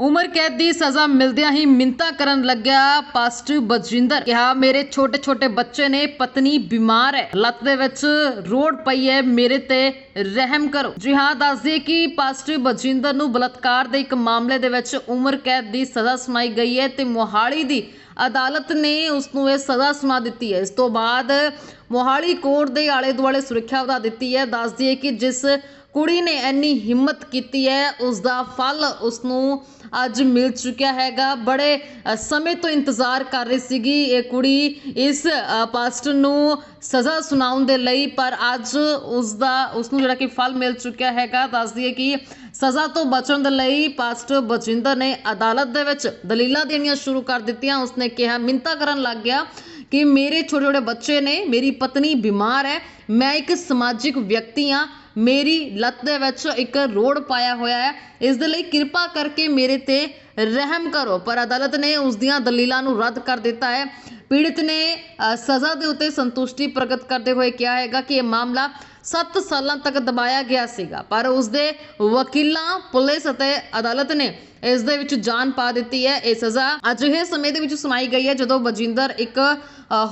ਉਮਰ ਕੈਦ ਦੀ ਸਜ਼ਾ ਮਿਲਦਿਆਂ ਹੀ ਮਿੰਤਾ ਕਰਨ ਲੱਗਿਆ ਪਾਸਟਰ ਬਜਿੰਦਰ। ਕਿਹਾ, ਮੇਰੇ ਛੋਟੇ ਛੋਟੇ ਬੱਚੇ ਨੇ, ਪਤਨੀ ਬਿਮਾਰ ਹੈ। ਲੱਤ ਦੇ ਵਿੱਚ ਰੋੜ ਪਈ ਹੈ, ਮੇਰੇ ਤੇ ਰਹਿਮ ਕਰੋ। ਜੀ ਹਾਂ, ਦੱਸ ਕਿ ਪਾਸਟਰ ਬਜਿੰਦਰ ਨੂੰ ਬਲਾਤਕਾਰ ਦੇ ਇੱਕ ਮਾਮਲੇ ਦੇ ਵਿੱਚ ਉਮਰ ਕੈਦ ਦੀ ਸਜ਼ਾ ਸੁਣਾਈ ਗਈ ਹੈ ਤੇ ਮੋਹਾਲੀ ਦੀ ਅਦਾਲਤ ਨੇ ਉਸ ਨੂੰ ਇਹ ਸਜ਼ਾ ਸੁਣਾ ਦਿੱਤੀ ਹੈ। ਇਸ ਤੋਂ ਬਾਅਦ ਮੋਹਾਲੀ ਕੋਰਟ ਦੇ ਆਲੇ ਦੁਆਲੇ ਸੁਰੱਖਿਆ ਵਧਾ ਦਿੱਤੀ ਹੈ। ਦੱਸ ਦਈਏ ਕਿ ਜਿਸ ਕੁੜੀ ਨੇ ਇੰਨੀ ਹਿੰਮਤ ਕੀਤੀ ਹੈ ਉਸ ਦਾ ਫਲ ਉਸ ਨੂੰ ਅੱਜ ਮਿਲ ਚੁੱਕਿਆ ਹੈਗਾ। ਬੜੇ ਸਮੇਂ ਤੋਂ ਇੰਤਜ਼ਾਰ ਕਰ ਰਹੀ ਸੀਗੀ ਇਹ ਕੁੜੀ। ਇਸ ਪਾਸਟਰ ਨੂੰ ਸਜ਼ਾ ਸੁਣਾਉਣ ਦੇ ਲਈ, ਪਰ ਅੱਜ ਉਸ ਦਾ ਉਸ ਨੂੰ ਜਿਹੜਾ ਕਿ ਫਲ ਮਿਲ ਚੁੱਕਿਆ ਹੈਗਾ, ਦੱਸ ਦਈਏ ਕਿ ਸਜ਼ਾ ਤੋਂ ਬਚਣ ਦੇ ਲਈ ਪਾਸਟਰ ਬਜਿੰਦਰ ਨੇ ਅਦਾਲਤ ਦੇ ਵਿੱਚ ਦਲੀਲਾਂ ਦੇਣੀਆਂ ਸ਼ੁਰੂ ਕਰ ਦਿੱਤੀਆਂ। ਉਸਨੇ ਕਿਹਾ, ਮਿੰਤਾ ਕਰਨ ਲੱਗ ਗਿਆ ਕਿ ਮੇਰੇ ਛੋਟੇ ਛੋਟੇ ਬੱਚੇ ਨੇ, ਮੇਰੀ ਪਤਨੀ ਬਿਮਾਰ ਹੈ, ਮੈਂ ਇੱਕ ਸਮਾਜਿਕ ਵਿਅਕਤੀ ਹਾਂ ਮੇਰੀ ਲੱਤ ਦੇ ਵਿੱਚ ਇੱਕ ਰੋੜ ਪਾਇਆ ਹੋਇਆ ਹੈ। ਇਸ ਦੇ ਲਈ ਕਿਰਪਾ ਕਰਕੇ ਮੇਰੇ ਤੇ ਰਹਿਮ ਕਰੋ। ਪਰ ਅਦਾਲਤ ਨੇ ਉਸ ਦੀਆਂ ਦਲੀਲਾਂ ਨੂੰ ਰੱਦ ਕਰ ਦਿੱਤਾ ਹੈ। ਪੀੜਿਤ ਨੇ ਸਜ਼ਾ ਦੇ ਉੱਤੇ ਸੰਤੁਸ਼ਟੀ ਪ੍ਰਗਟ ਕਰਦੇ ਹੋਏ ਕਿਹਾ ਹੈਗਾ ਕਿ ਇਹ ਮਾਮਲਾ 7 ਸਾਲਾਂ ਤੱਕ ਦਬਾਇਆ ਗਿਆ ਸੀਗਾ, ਪਰ ਉਸ ਦੇ ਵਕੀਲਾਂ, ਪੁਲਿਸ ਅਤੇ ਅਦਾਲਤ ਨੇ ਇਸ ਦੇ ਵਿੱਚ ਜਾਨ ਪਾ ਦਿੱਤੀ ਹੈ। ਇਹ ਸਜ਼ਾ ਅਜਿਹੇ ਸਮੇਂ ਦੇ ਵਿੱਚ ਸੁਣਾਈ ਗਈ ਹੈ ਜਦੋਂ ਬਜਿੰਦਰ ਇੱਕ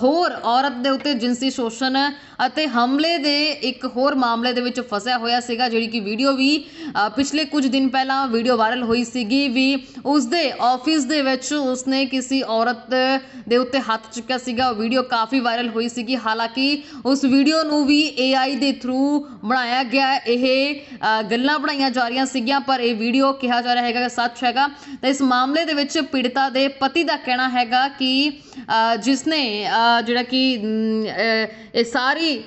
ਹੋਰ ਔਰਤ ਦੇ ਉੱਤੇ ਜਿੰਸੀ ਸ਼ੋਸ਼ਣ ਅਤੇ ਹਮਲੇ ਦੇ ਇੱਕ ਹੋਰ ਮਾਮਲੇ ਦੇ ਵਿੱਚ ਫਸਿਆ ਹੋਇਆ ਸੀਗਾ, ਜਿਹੜੀ ਕਿ ਵੀਡੀਓ ਵੀ ਪਿਛਲੇ ਕੁਝ ਦਿਨ ਪਹਿਲਾਂ ਵੀਡੀਓ ਵਾਇਰਲ ਹੋਈ ਸੀਗੀ ਵੀ ਉਸ ਦੇ ਆਫਿਸ ਦੇ ਵਿੱਚ ਉਸਨੇ ਕਿਸੇ ਔਰਤ ਦੇ ਉੱਤੇ ਹੱਥ ਚੁੱਕਿਆ ਸੀਗਾ ਉਹ ਵੀਡੀਓ ਕਾਫੀ ਵਾਇਰਲ ਹੋਈ ਸੀਗੀ। ਹਾਲਾਂਕਿ ਉਸ ਵੀਡੀਓ ਨੂੰ ਵੀ AI ਦੇ ਥਰੂ ਬਣਾਇਆ ਗਿਆ। ਇਹ ਗੱਲਾਂ ਬਣਾਈਆਂ ਜਾ ਰਹੀਆਂ ਸੀਗੀਆਂ ਪਰ ਇਹ ਵੀਡੀਓ ਕਿਹਾ ਜਾ ਰਿਹਾ ਹੈਗਾ ਕਿ ਸੱਚ ਹੈਗਾ। ਤਾਂ ਇਸ ਮਾਮਲੇ ਦੇ ਵਿੱਚ ਪੀੜਤਾ ਦੇ ਪਤੀ ਦਾ ਕਹਿਣਾ ਹੈਗਾ ਕਿ ਅ, ਜਿਸਨੇ ਜਿਹੜਾ ਕਿ ਇਹ ਸਾਰੀ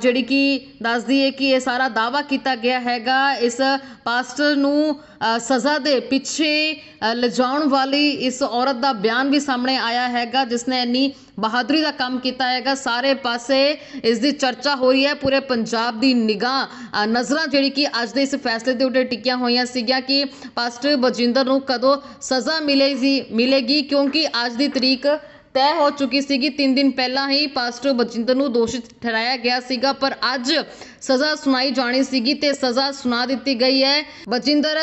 ਜਿਹੜੀ ਕਿ ਦੱਸਦੀ ਹੈ ਕਿ ਇਹ ਸਾਰਾ ਦਾਅਵਾ ਕੀਤਾ ਗਿਆ ਹੈਗਾ। ਇਸ ਪਾਸਟਰ ਨੂੰ ਸਜ਼ਾ ਦੇ ਪਿੱਛੇ ਲਿਜਾਉਣ ਵਾਲੀ ਇਸ ਔਰਤ ਦਾ ਬਿਆਨ ਵੀ ਸਾਹਮਣੇ ਆਇਆ ਹੈਗਾ, ਜਿਸ ਨੇ ਇੰਨੀ ਬਹਾਦਰੀ ਦਾ ਕੰਮ ਕੀਤਾ ਹੈਗਾ। ਸਾਰੇ ਪਾਸੇ ਇਸ ਦੀ ਚਰਚਾ ਹੋ ਰਹੀ ਹੈ। ਪੂਰੇ ਪੰਜਾਬ ਦੀ ਨਿਗਾਹ ਨਜ਼ਰਾਂ ਜਿਹੜੀ ਕਿ ਅੱਜ ਦੇ ਇਸ ਫੈਸਲੇ ਦੇ ਉੱਤੇ ਟਿਕੀਆਂ ਹੋਈਆਂ ਸੀਗੀਆਂ ਕਿ ਪਾਸਟਰ ਬਜਿੰਦਰ ਨੂੰ ਕਦੋਂ ਸਜ਼ਾ ਮਿਲੇਗੀ ਮਿਲੇਗੀ, ਕਿਉਂਕਿ ਅੱਜ ਦੀ ਤਰੀਕ ਤੈਅ ਹੋ ਚੁੱਕੀ ਸੀਗੀ। 3 ਦਿਨ ਪਹਿਲਾਂ ਹੀ ਪਾਸਟਰ ਬਜਿੰਦਰ ਨੂੰ ਦੋਸ਼ਿਤ ਠਹਿਰਾਇਆ ਗਿਆ ਸੀਗਾ, ਪਰ ਅੱਜ ਸਜ਼ਾ ਸੁਣਾਈ ਜਾਣੀ ਸੀਗੀ ਤੇ ਸਜ਼ਾ ਸੁਣਾ ਦਿੱਤੀ ਗਈ ਹੈ। ਬਜਿੰਦਰ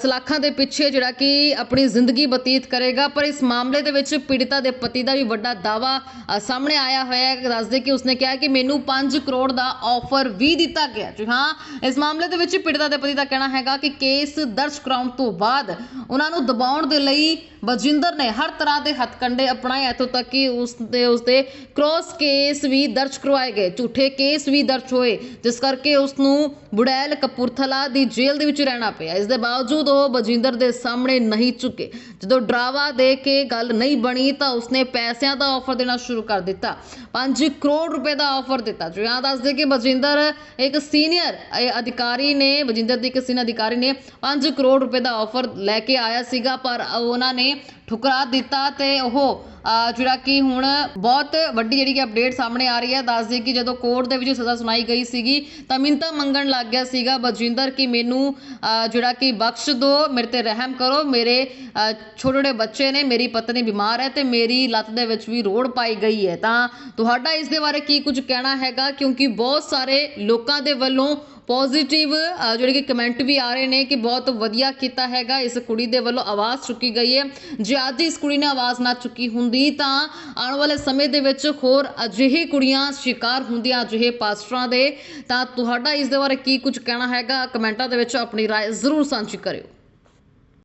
ਸਲਾਖਾਂ ਦੇ ਪਿੱਛੇ ਜਿਹੜਾ ਕਿ ਆਪਣੀ ਜ਼ਿੰਦਗੀ ਬਤੀਤ ਕਰੇਗਾ, ਪਰ ਇਸ ਮਾਮਲੇ ਦੇ ਵਿੱਚ ਪੀੜਤਾ ਦੇ ਪਤੀ ਦਾ ਵੀ ਵੱਡਾ ਦਾਵਾ ਸਾਹਮਣੇ ਆਇਆ ਹੋਇਆ ਹੈ। ਦੱਸਦੇ ਕਿ ਉਸਨੇ ਕਿਹਾ ਕਿ ਮੈਨੂੰ 5 ਕਰੋੜ ਦਾ ਆਫਰ ਵੀ ਦਿੱਤਾ ਗਿਆ ਜੀ ਹਾਂ, ਇਸ ਮਾਮਲੇ ਦੇ ਵਿੱਚ ਪੀੜਤਾ ਦੇ ਪਤੀ ਦਾ ਕਹਿਣਾ ਹੈਗਾ ਕਿ ਕੇਸ ਦਰਜ ਕਰਾਉਣ ਤੋਂ ਬਾਅਦ ਉਹਨਾਂ ਨੂੰ ਦਬਾਉਣ ਦੇ ਲਈ ਬਜਿੰਦਰ ਨੇ ਹਰ ਤਰ੍ਹਾਂ ਦੇ ਹੱਥਕੰਡੇ ਅਪਣਾਏ ਇੱਥੋਂ ਤੱਕ ਕਿ ਉਸ ਦੇ ਉਸ ਦੇ ਕ੍ਰੋਸ ਕੇਸ ਵੀ ਦਰਜ ਕਰਵਾਏ ਗਏ, ਝੂਠੇ ਕੇਸ ਵੀ ਦਰਜ ਹੋਏ, ਜਿਸ ਕਰਕੇ ਉਸ ਨੂੰ ਬੁੜੈਲ ਕਪੂਰਥਲਾ ਦੀ ਜੇਲ੍ਹ ਦੇ ਵਿੱਚ ਰਹਿਣਾ ਪਿਆ। ਇਸ ਦੇ ਬਾਵਜੂਦ ਉਹ ਬਜਿੰਦਰ ਦੇ ਸਾਹਮਣੇ ਨਹੀਂ ਝੁਕੇ। ਜਦੋਂ ਡਰਾਵਾ ਦੇ ਕੇ ਗੱਲ ਨਹੀਂ ਬਣੀ ਤਾਂ ਉਸਨੇ ਪੈਸਿਆਂ ਦਾ ਆਫਰ ਦੇਣਾ ਸ਼ੁਰੂ ਕਰ ਦਿੱਤਾ। 5 ਕਰੋੜ ਰੁਪਏ ਦਾ ਆਫਰ ਦਿੱਤਾ। ਜੋ ਯਾਦ ਦੱਸਦੇ ਕਿ ਬਜਿੰਦਰ ਇੱਕ ਸੀਨੀਅਰ ਅਧਿਕਾਰੀ ਨੇ, ਬਜਿੰਦਰ ਦੀ ਇੱਕ ਸੀਨੀਅਰ ਅਧਿਕਾਰੀ ਨੇ 5 ਕਰੋੜ ਰੁਪਏ ਦਾ ਆਫਰ ਲੈ ਕੇ ਆਇਆ ਸੀਗਾ, ਪਰ ਉਹਨਾਂ ਨੇ ਠੁਕਰਾ ਦਿੱਤਾ ਤੇ ਉਹ ਜਿਹੜਾ ਕਿ ਹੁਣ ਬਹੁਤ ਵੱਡੀ ਜਿਹੜੀ ਕਿ ਅਪਡੇਟ ਸਾਹਮਣੇ ਆ ਰਹੀ ਹੈ ਦੱਸਦੇ ਕਿ ਜਦੋਂ ਕੋਰਟ ਦੇ ਵਿੱਚ ਸਜ਼ਾ ਸੁਣਾਈ ਗਈ ਸੀਗੀ, ਤਾਂ ਮਿੰਤਾ ਮੰਗਣ ਲੱਗ ਗਿਆ ਸੀਗਾ। ਬਜਿੰਦਰ ਕਿ ਮੈਨੂੰ ਜਿਹੜਾ ਕਿ ਬਖਸ਼ ਦਿਓ ਮੇਰੇ ਤੇ ਰਹਿਮ ਕਰੋ, ਮੇਰੇ ਛੋਟੇ ਛੋਟੇ ਬੱਚੇ ਨੇ, ਮੇਰੀ ਪਤਨੀ ਬਿਮਾਰ ਹੈ ਤੇ ਮੇਰੀ ਲੱਤ ਦੇ ਵਿੱਚ ਵੀ ਰੋੜ ਪਾਈ ਗਈ ਹੈ। ਤਾਂ ਤੁਹਾਡਾ ਇਸ ਦੇ ਬਾਰੇ ਕੀ ਕੁਝ ਕਹਿਣਾ ਹੈਗਾ? ਕਿਉਂਕਿ ਬਹੁਤ ਸਾਰੇ ਲੋਕਾਂ ਦੇ ਵੱਲੋਂ ਪੋਜ਼ਿਟਿਵ ਜਿਹੜੇ ਕਿ ਕਮੈਂਟ ਵੀ ਆ ਰਹੇ ਨੇ ਕਿ ਬਹੁਤ ਵਧੀਆ ਕੀਤਾ ਹੈਗਾ ਇਸ ਕੁੜੀ ਦੇ ਵੱਲੋਂ ਆਵਾਜ਼ ਚੁੱਕੀ ਗਈ ਹੈ ਜੇ ਅੱਜ ਇਸ ਕੁੜੀ ਨੇ ਆਵਾਜ਼ ਨਾ ਚੁੱਕੀ ਹੁੰਦੀ ਤਾਂ ਆਉਣ ਵਾਲੇ ਸਮੇਂ ਦੇ ਵਿੱਚ ਹੋਰ ਅਜਿਹੀ ਕੁੜੀਆਂ ਸ਼ਿਕਾਰ ਹੁੰਦੀਆਂ ਅਜਿਹੇ ਪਾਸਟਰਾਂ ਦੇ ਤਾਂ ਤੁਹਾਡਾ ਇਸ ਦੇ ਬਾਰੇ ਕੀ ਕੁਝ ਕਹਿਣਾ ਹੈਗਾ ਕਮੈਂਟਾਂ ਦੇ ਵਿੱਚ ਆਪਣੀ رائے ਜ਼ਰੂਰ ਸਾਂਝੀ ਕਰਿਓ